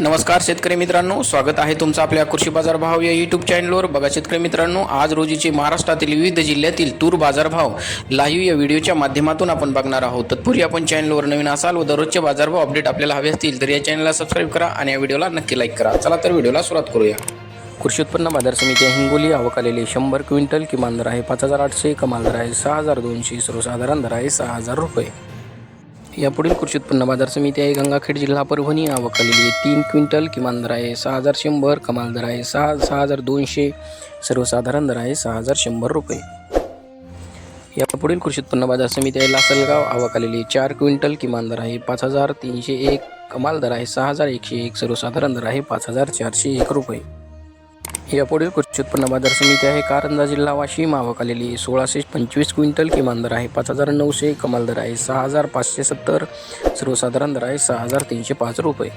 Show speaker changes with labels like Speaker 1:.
Speaker 1: नमस्कार शेतकरी मित्रांनो स्वागत आहे तुमचं आपल्या कृषी बाजार भाव या यूट्यूब चॅनलवर बघा शेतकरी मित्रांनो आज रोजीचे महाराष्ट्रातील विविध जिल्ह्यातील तूर बाजारभाव लाईव्ह या व्हिडिओच्या माध्यमातून आपण बघणार आहोत. तत्पूर्वी आपण चॅनलवर नवीन असाल व दररोजचे बाजारभाव अपडेट आपल्याला हवे असतील तर या चॅनलला सबस्क्राईब करा आणि या व्हिडिओला नक्की लाईक करा. चला तर व्हिडिओला सुरुवात करूया. कृषी उत्पन्न बाजार समिती हिंगोली आवक आलेली शंभर क्विंटल किमान दर आहे पाच हजार आठशे कमाल दर आहे सहा हजार दोनशे सर्वसाधारण दर आहे सहा हजार रुपये. यापुढील कृषी उत्पन्न बाजार समिती आहे. गंगाखेड जिल्हा परभणी. आवक आलेली आहे तीन क्विंटल. किमान दर आहे सहा हजार शंभर. कमाल दर आहे सहा सहा हजार दोनशे. सर्वसाधारण दर आहे सहा हजार शंभर रुपये. यापुढील कृषी उत्पन्न बाजार समिती आहे लासलगाव. आवक आलेली आहे चार क्विंटल. किमान दर आहे पाच हजार तीनशे एक. कमाल दर आहे सहा हजार एकशे एक. सर्वसाधारण दर आहे पाच हजार चारशे एक रुपये. यापुढील कृषी उत्पन्न बाजार समिती आहे. कारंजा जिल्हा वाशिम आवक आलेली सोळाशे पंचवीस क्विंटल किमान दर आहे. पाच हजार नऊशे कमाल दर आहे. सहा हजार पाचशे सत्तर सर्वसाधारण दर आहे. सहा हजार तीनशे पाच रुपये.